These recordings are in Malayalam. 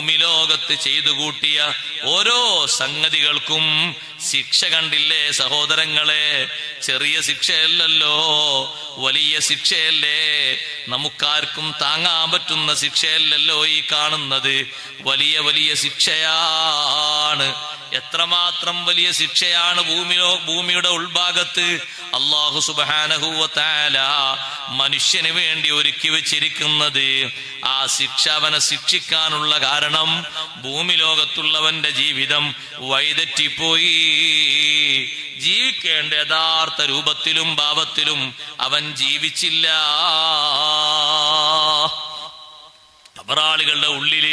ഭൂമി ലോകത്ത് ചെയ്തു കൂട്ടിയ ഓരോ സംഗതികൾക്കും ശിക്ഷ കണ്ടില്ലേ സഹോദരങ്ങളെ? ചെറിയ ശിക്ഷയല്ലല്ലോ വലിയ ശിക്ഷയല്ലേ? നമുക്കാർക്കും താങ്ങാൻ പറ്റുന്ന ശിക്ഷയല്ലല്ലോ ഈ കാണുന്നത്. വലിയ വലിയ ശിക്ഷയാണ്. എത്രമാത്രം വലിയ ശിക്ഷയാണ് ഭൂമിയോ ഭൂമിയുടെ ഉൾഭാഗത്ത് അള്ളാഹു സുബാനഹുവത്താല മനുഷ്യന് വേണ്ടി ഒരുക്കി വെച്ചിരിക്കുന്നത്. ആ ശിക്ഷ അവനെ ശിക്ഷിക്കാനുള്ള കാരണം ഭൂമി ലോകത്തുള്ളവന്റെ ജീവിതം വൈതെറ്റിപ്പോയി ജീവിക്കേണ്ട യഥാർത്ഥ രൂപത്തിലും ഭാവത്തിലും അവൻ ജീവിച്ചില്ല. അപറാളികളുടെ ഉള്ളിൽ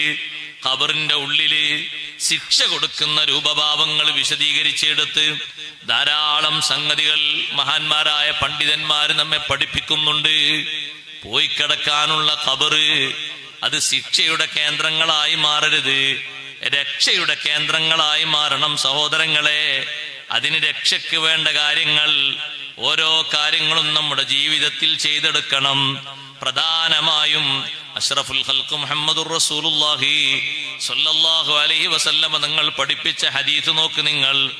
ഖബറിന്റെ ഉള്ളിൽ ശിക്ഷ കൊടുക്കുന്ന രൂപഭാവങ്ങൾ വിശദീകരിച്ചെടുത്ത് ധാരാളം സംഗതികൾ മഹാന്മാരായ പണ്ഡിതന്മാർ നമ്മെ പഠിപ്പിക്കുന്നുണ്ട്. പോയി കിടക്കാനുള്ള ഖബറ് അത് ശിക്ഷയുടെ കേന്ദ്രങ്ങളായി മാറരുത്. രക്ഷയുടെ കേന്ദ്രങ്ങളായി മാറണം സഹോദരങ്ങളെ. അതിന് രക്ഷയ്ക്ക് വേണ്ട കാര്യങ്ങൾ ഓരോ കാര്യങ്ങളും നമ്മുടെ ജീവിതത്തിൽ ചെയ്തെടുക്കണം. പ്രധാനമായും അഷ്റഫുൽ ഖൽഖ് മുഹമ്മദുർ റസൂലുള്ളാഹി സ്വല്ലല്ലാഹു അലൈഹി വസല്ലമ നിങ്ങൾ പഠിപ്പിച്ച ഹദീസ് നോക്ക് നിങ്ങൾ.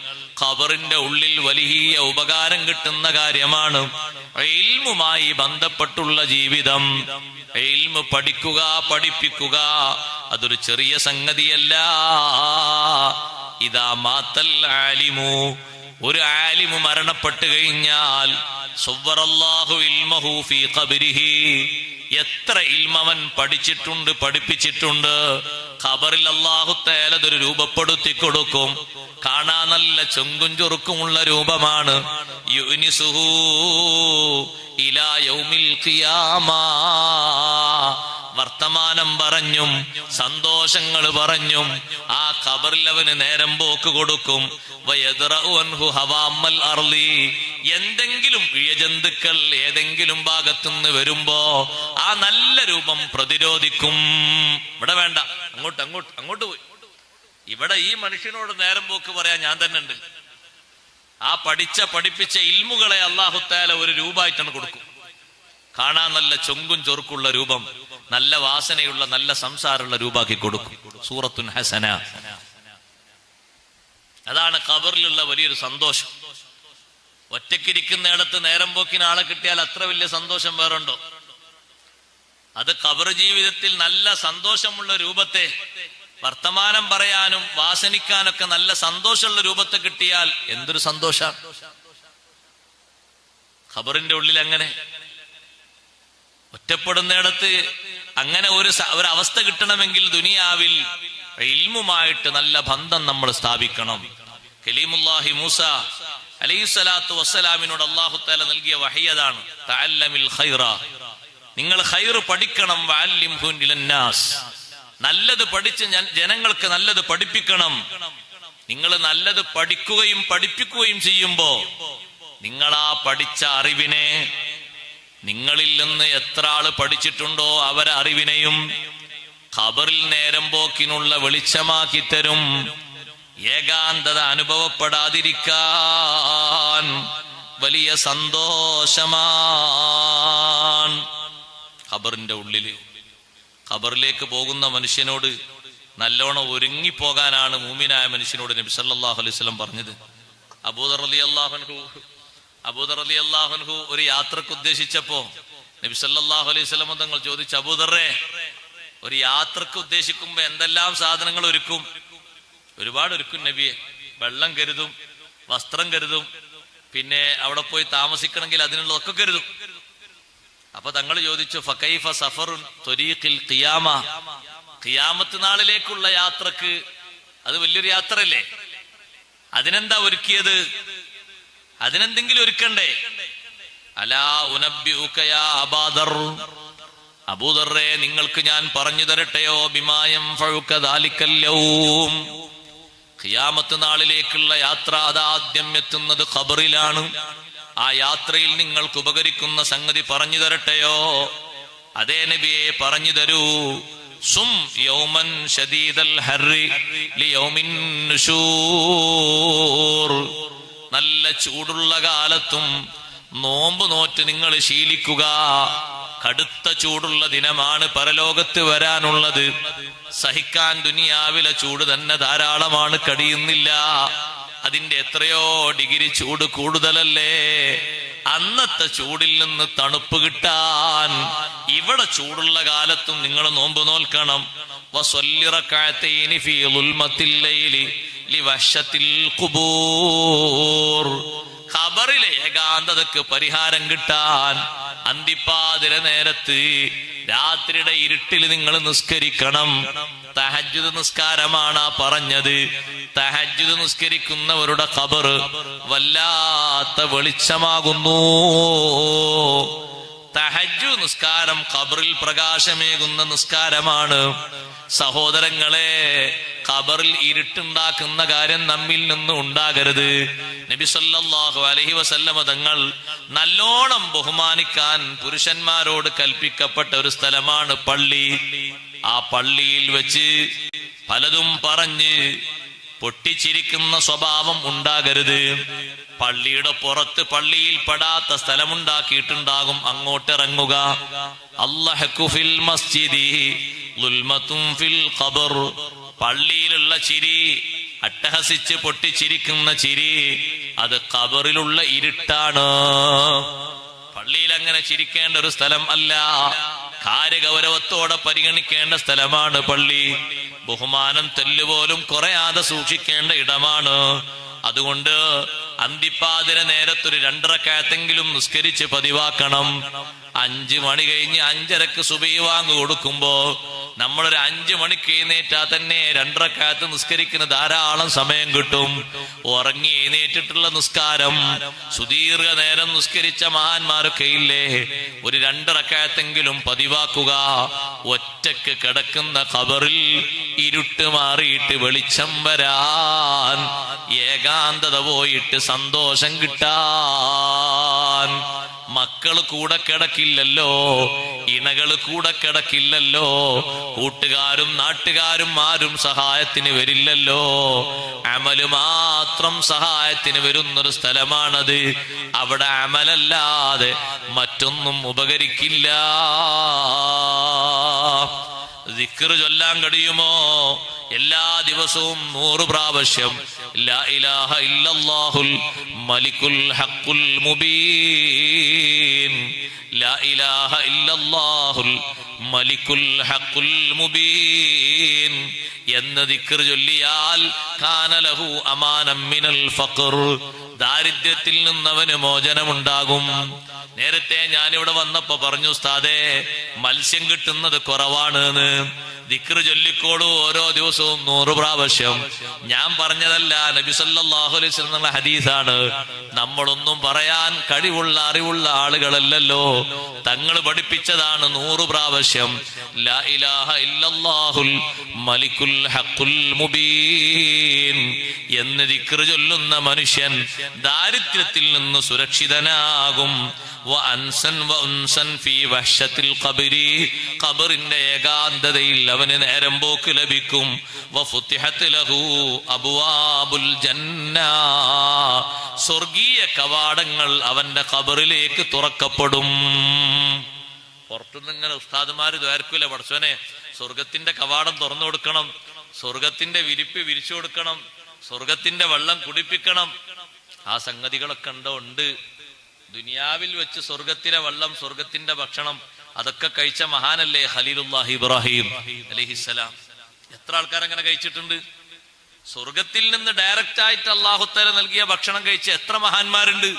ഖബറിന്റെ ഉള്ളിൽ വലിയ ഉപകാരം കിട്ടുന്ന കാര്യമാണ് ഇൽമുമായി ബന്ധപ്പെട്ടുള്ള ജീവിതം. ഇൽമു പഠിക്കുക പഠിപ്പിക്കുക അതൊരു ചെറിയ സംഗതിയല്ല. ഇതാ മാത്തൽ ആലിമു. ഒരു ആലിമു മരണപ്പെട്ടു കഴിഞ്ഞാൽ എത്ര ഇൽമവൻ പഠിച്ചിട്ടുണ്ട് പഠിപ്പിച്ചിട്ടുണ്ട്. ഖബറിൽ അള്ളാഹു തേലതൊരു രൂപപ്പെടുത്തി കൊടുക്കും. കാണാൻ നല്ല ചൊങ്കും ചൊറുക്കുമുള്ള രൂപമാണ്. യുനിസുഹൂ ഇലാ യൗമിൽ ഖിയാമാ. വർത്തമാനം പറഞ്ഞും സന്തോഷങ്ങൾ പറഞ്ഞും ആ ഖബറിൽ അവന് നേരം പോക്ക് കൊടുക്കും. എന്തെങ്കിലും ഇഴജന്തുക്കൾ ഏതെങ്കിലും ഭാഗത്തുനിന്ന് വരുമ്പോ ആ നല്ല രൂപം പ്രതിരോധിക്കും. ഇവിടെ വേണ്ട. അങ്ങോട്ട് അങ്ങോട്ട് അങ്ങോട്ട് പോയി. ഇവിടെ ഈ മനുഷ്യനോട് നേരം പോക്ക് പറയാൻ ഞാൻ തന്നെ ഉണ്ട്. ആ പഠിച്ച പഠിപ്പിച്ച ഇൽമുകളെ അള്ളാഹുത്താല ഒരു രൂപമായിട്ടാണ് കൊടുക്കും. കാണാൻ നല്ല ചൊങ്കും ചൊറുക്കുള്ള രൂപം. നല്ല വാസനയുള്ള നല്ല സംസാരമുള്ള രൂപാക്കി കൊടുക്കും. സൂറത്തുൻ ഹസന. അതാണ് ഖബറിലുള്ള വലിയൊരു സന്തോഷം. ഒറ്റക്കിരിക്കുന്നിടത്ത് നേരം പോക്കിന് ആളെ കിട്ടിയാൽ അത്ര വലിയ സന്തോഷം വേറുണ്ടോ? അത് ഖബർ ജീവിതത്തിൽ നല്ല സന്തോഷമുള്ള രൂപത്തെ വർത്തമാനം പറയാനും വാസനിക്കാനൊക്കെ നല്ല സന്തോഷമുള്ള രൂപത്തെ കിട്ടിയാൽ എന്തൊരു സന്തോഷ? ഖബറിന്റെ ഉള്ളിൽ അങ്ങനെ. ഒറ്റപ്പെടുന്നിടത്ത് അങ്ങനെ ഒരു ഒരു അവസ്ഥ കിട്ടണമെങ്കിൽ ദുനിയാവിൽ ഇൽമുമായിട്ട് നല്ല ബന്ധം നമ്മൾ സ്ഥാപിക്കണം. കലീമുല്ലാഹി മൂസ അലൈഹിസ്സലാത്തു വസ്സലാമിനോട് അള്ളാഹു താല നൽകിയ വഹയ്യതാണ് നിങ്ങൾ ഖൈർ പഠിക്കണം നല്ലത് പഠിച്ച് ജനങ്ങൾക്ക് നല്ലത് പഠിപ്പിക്കണം. നിങ്ങൾ നല്ലത് പഠിക്കുകയും പഠിപ്പിക്കുകയും ചെയ്യുമ്പോ നിങ്ങൾ ആ പഠിച്ച അറിവിനെ നിങ്ങളിൽ നിന്ന് എത്ര ആൾ പഠിച്ചിട്ടുണ്ടോ അവരെ അറിവിനെയും ഖബറിൽ നേരം പോക്കിനുള്ള വെളിച്ചമാക്കി തരും. ഏകാന്തത അനുഭവപ്പെടാതിരിക്കാൻ വലിയ സന്തോഷമാണ് ഖബറിന്റെ ഉള്ളിൽ. ഖബറിലേക്ക് പോകുന്ന മനുഷ്യനോട് നല്ലോണം ഒരുങ്ങിപ്പോകാനാണ് മൂമിനായ മനുഷ്യനോട് നബി സല്ലല്ലാഹു അലൈഹി വസല്ലം പറഞ്ഞത്. അബൂദർ അലി അള്ളാഹുൻഹു അബൂദർ അലി അള്ളാഹുൻഹു ഒരു യാത്രയ്ക്ക് ഉദ്ദേശിച്ചപ്പോ നബി സല്ലല്ലാഹു അലൈഹി വസല്ലം തങ്ങൾ ചോദിച്ചു അബൂദറേ ഒരു യാത്രയ്ക്ക് ഉദ്ദേശിക്കുമ്പോ എന്തെല്ലാം സാധനങ്ങൾ ഒരുക്കും? ഒരുപാട് ഒരുക്കും നബിയെ. വെള്ളം കരുതും വസ്ത്രം കരുതും പിന്നെ അവിടെ പോയി താമസിക്കണമെങ്കിൽ അതിനുള്ളതൊക്കെ കരുതും. അപ്പൊ തങ്ങൾ ചോദിച്ചു ഫക്കൈഫ സഫറുൻ ത്വരീഖിൽ ഖിയാമ? ഖിയാമത്ത് നാളിലേക്കുള്ള യാത്രയ്ക്ക് അത് വലിയൊരു യാത്രയല്ലേ? അതിനെന്താ ഒരുക്കിയത്? അതിനെന്തെങ്കിലും ഒരുക്കണ്ടേ? അലാ ഉനബ്ബിഉകയാ അബാദർ നിങ്ങൾക്ക് ഞാൻ പറഞ്ഞു തരട്ടെയോ? ബിമായം ഖിയാമത്ത് നാളിലേക്കുള്ള യാത്ര അതാദ്യം എത്തുന്നത് ഖബറിലാണ്. ആ യാത്രയിൽ നിങ്ങൾക്ക് ഉപകരിക്കുന്ന സംഗതി പറഞ്ഞു തരട്ടെയോ? അതേ നബിയെ പറഞ്ഞു തരൂ. സും യൗമൻ ഷദീദൽ ലിയൗമിൻ നുശൂർ നല്ല ചൂടുള്ള കാലത്തും നോമ്പ് നോറ്റ് നിങ്ങൾ ശീലിക്കുക. കടുത്ത ചൂടുള്ള ദിനമാണ് പരലോകത്ത് വരാനുള്ളത്. സഹിക്കാൻ ദുനിയാവിലെ ചൂട് തന്നെ ധാരാളമാണ് കഴിയുന്നില്ല അതിന്റെ എത്രയോ ഡിഗ്രി ചൂട് കൂടുതലല്ലേ? അന്നത്തെ ചൂടിൽ നിന്ന് തണുപ്പ് കിട്ടാൻ ഇവിടെ ചൂടുള്ള കാലത്തും നിങ്ങൾ നോമ്പ് നോൽക്കണം. ഖബറിലെ ഏകാന്തതക്ക് പരിഹാരം കിട്ടാൻ അന്തിപ്പാതിര നേരത്ത് രാത്രിയുടെ ഇരുട്ടിൽ നിങ്ങൾ നിസ്കരിക്കണം. തഹജുദ് നിസ്കാരമാണ് ആ പറഞ്ഞത്. തഹജുദ് നിസ്കരിക്കുന്നവരുടെ ഖബർ വല്ലാത്ത വെളിച്ചമാകുന്നു. തഹജു നിസ്കാരം ഖബറിൽ പ്രകാശമേകുന്ന നിസ്കാരമാണ്. സഹോദരങ്ങളെ ഖബറിൽ ഇരുട്ടുണ്ടാക്കുന്ന കാര്യം നമ്മിൽ നിന്ന് ഉണ്ടാകരുത്. നബിസല്ലാഹു അലഹി വസല്ലമ തങ്ങൾ നല്ലോണം ബഹുമാനിക്കാൻ പുരുഷന്മാരോട് കൽപ്പിക്കപ്പെട്ട ഒരു സ്ഥലമാണ് പള്ളി. ആ പള്ളിയിൽ വെച്ച് പലതും പറഞ്ഞ് പൊട്ടിച്ചിരിക്കുന്ന സ്വഭാവം ഉണ്ടാകരുത്. പള്ളിയുടെ പുറത്ത് പള്ളിയിൽ പെടാത്ത സ്ഥലമുണ്ടാക്കിയിട്ടുണ്ടാകും. അങ്ങോട്ടിറങ്ങുക. അള്ളഹുഫിൽ ഫിൽ മസ്ജിദി ഫിൽ ഖബർ. പള്ളിയിലുള്ള ചിരി അട്ടഹസിച്ച് പൊട്ടിച്ചിരിക്കുന്ന ചിരി അത് കബറിലുള്ള ഇരുട്ടാണ്. പള്ളിയിൽ അങ്ങനെ ചിരിക്കേണ്ട ഒരു സ്ഥലം അല്ല. കാര്യഗൗരവത്തോടെ പരിഗണിക്കേണ്ട സ്ഥലമാണ് പള്ളി. ബഹുമാനം തെല്ലുപോലും കുറയാതെ സൂക്ഷിക്കേണ്ട ഇടമാണ്. അതുകൊണ്ട് അന്തിപ്പാതിര നേരത്തൊരു രണ്ടരക്കായത്തെങ്കിലും നിസ്കരിച്ച് പതിവാക്കണം. അഞ്ച് മണി കഴിഞ്ഞ് അഞ്ചരക്ക് സുബൈ വാങ്ങു കൊടുക്കുമ്പോ നമ്മളൊരു അഞ്ചു മണിക്ക് എഴുന്നേറ്റാ തന്നെ രണ്ടരക്കാലത്ത് നിസ്കരിക്കുന്ന ധാരാളം സമയം കിട്ടും. ഉറങ്ങി എഴുന്നേറ്റിട്ടുള്ള നിസ്കാരം. സുദീർഘ നേരം നിസ്കരിച്ച മഹാന്മാരൊക്കെ ഇല്ലേ? ഒരു രണ്ടരക്കാലത്തെങ്കിലും പതിവാക്കുക. ഒറ്റയ്ക്ക് കിടക്കുന്ന ഖബറിൽ ഇരുട്ട് മാറിയിട്ട് വെളിച്ചം വരാൻ ഏകാന്തത പോയിട്ട് സന്തോഷം കിട്ടാൻ മക്കൾ കൂടെ കിടക്കില്ലല്ലോ ഇണകൾ കൂടെ കിടക്കില്ലല്ലോ കൂട്ടുകാരും നാട്ടുകാരും ആരും സഹായത്തിന് വരില്ലല്ലോ. അമൽ മാത്രം സഹായത്തിന് വരുന്നൊരു സ്ഥലമാണത്. അവിടെ അമലല്ലാതെ മറ്റൊന്നും ഉപകരിക്കില്ല. ദിക്കറ് ചൊല്ലാൻ കഴിയുമോ? എല്ലാ ദിവസവും നൂറ് പ്രാവശ്യം. ലാ ഇലാഹ മലിക്കുൽ ഹഖുൽ മുബീൻ. ലാ ഇലാഹ ഇല്ലല്ലാഹുൽ മലിക്കുൽ ഹഖുൽ മുബീൻ. എന്ന് ദിക്ർ ചൊല്ലിയാൽ കാനലഹു അമാനം മിനൽ ഫഖർ. ദാരിദ്ര്യത്തിൽ നിന്നവന് മോചനമുണ്ടാകും. നേരത്തെ ഞാനിവിടെ വന്നപ്പോ പറഞ്ഞു ഉസ്താദേ മത്സ്യം കിട്ടുന്നത് കുറവാണ് ദിക്റ് ചൊല്ലിക്കോളൂ ഓരോ ദിവസവും നൂറ് പ്രാവശ്യം. ഞാൻ പറഞ്ഞതല്ല നബി സല്ലല്ലാഹു അലൈഹി ഹദീസാണ്. നമ്മളൊന്നും പറയാൻ കഴിവുള്ള അറിവുള്ള ആളുകളല്ലല്ലോ. തങ്ങൾ പഠിപ്പിച്ചതാണ് നൂറ് പ്രാവശ്യം. മലിക്കുൽ ഹക്കുൽ മുബീൻ എന്ന് ദിക്റ് ചൊല്ലുന്ന മനുഷ്യൻ ദാരിദ്ര്യത്തിൽ നിന്ന് സുരക്ഷിതനാകും. ഖബറിന്റെ ഏകാന്തതയിൽ അവന് നേരം പോക്ക് ലഭിക്കും. സ്വർഗീയ കവാടങ്ങൾ അവന്റെ ഖബറിലേക്ക് തുറക്കപ്പെടും. പുറത്തുനിന്ന് ഇങ്ങനെ ഉസ്താദുമാര് ദ്വാരക്കൂല. പഠിച്ചോനെ സ്വർഗത്തിന്റെ കവാടം തുറന്നു കൊടുക്കണം. സ്വർഗത്തിന്റെ വിരിപ്പ് വിരിച്ചു കൊടുക്കണം. സ്വർഗത്തിന്റെ വെള്ളം കുടിപ്പിക്കണം. ആ സംഗതികളൊക്കെ ഉണ്ടോ? ഉണ്ട്. ദുനിയാവിൽ വെച്ച് സ്വർഗത്തിലെ വള്ളം സ്വർഗത്തിന്റെ ഭക്ഷണം അതൊക്കെ കഴിച്ച മഹാനല്ലേ ഖലീലുല്ലാഹി ഇബ്രാഹിം അലഹിസ്സലാം എത്ര ആൾക്കാർ അങ്ങനെ കഴിച്ചിട്ടുണ്ട്? സ്വർഗത്തിൽ നിന്ന് ഡയറക്റ്റ് ആയിട്ട് അള്ളാഹുത്തല നൽകിയ ഭക്ഷണം കഴിച്ച എത്ര മഹാന്മാരുണ്ട്?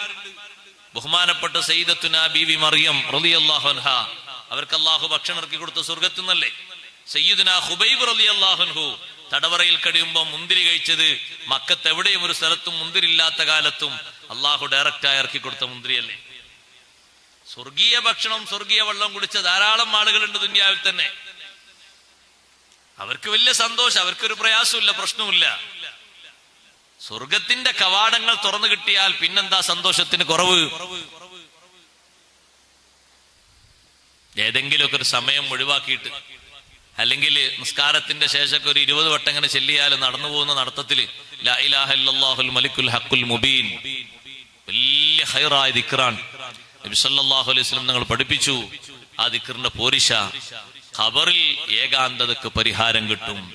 ബഹുമാനപ്പെട്ട സയ്യിദത്തുന ബീവി മറിയം റളിയല്ലാഹു അൻഹ. അവർക്ക് അള്ളാഹു ഭക്ഷണം ഇറക്കി കൊടുത്ത സ്വർഗത്തിൽ നിന്നല്ലേ? സയ്യിദുന ഹുബൈബ് റളിയല്ലാഹു തടവറയിൽ കഴിയുമ്പോൾ മുന്തിരി കഴിച്ചത് മക്കത്ത് എവിടെയും ഒരു സ്ഥലത്തും മുന്തിരി ഇല്ലാത്ത കാലത്തും അള്ളാഹു ഡയറക്റ്റായി ഇറക്കി കൊടുത്ത മുന്തിരിയല്ലേ? സ്വർഗീയ ഭക്ഷണം സ്വർഗീയ വെള്ളം കുടിച്ച ധാരാളം ആളുകളുണ്ട് ദുന്യാവിൽ തന്നെ. അവർക്ക് വലിയ സന്തോഷം അവർക്കൊരു പ്രയാസമില്ല പ്രശ്നമില്ല സ്വർഗത്തിന്റെ കവാടങ്ങൾ തുറന്നു കിട്ടിയാൽ പിന്നെന്താ സന്തോഷത്തിന് കുറവ്? ഏതെങ്കിലുമൊക്കെ ഒരു സമയം ഒഴിവാക്കിയിട്ട് അല്ലെങ്കിൽ നിസ്കാരത്തിന്റെ ശേഷമൊക്കെ ഒരു ഇരുപത് വട്ടം ഇങ്ങനെ ചെല്ലിയാൽ നടന്നു പോകുന്ന നടത്തത്തിൽ ലാ ഇലാഹ ഇല്ലല്ലാഹുൽ മലിക്കുൽ ഹക്കുൽ മുബീൻ. വലിയ ഹൈറായ ദിക്റാൻ നബി സല്ലല്ലാഹു അലൈഹി വസല്ലം നിങ്ങൾ പഠിപ്പിച്ചു. ആ ദിക്റിന്റെ പോരിശ. ഖബറിൽ ഏകാന്തതക്ക് പരിഹാരം കിട്ടും.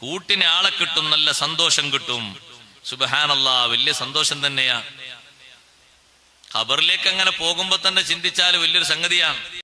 കൂട്ടിനെ ആളെ കിട്ടും നല്ല സന്തോഷം കിട്ടും. സുബഹാനല്ല വലിയ സന്തോഷം തന്നെയാ. ഖബറിലേക്ക് അങ്ങനെ പോകുമ്പോ തന്നെ ചിന്തിച്ചാൽ വലിയൊരു സംഗതിയാണ്.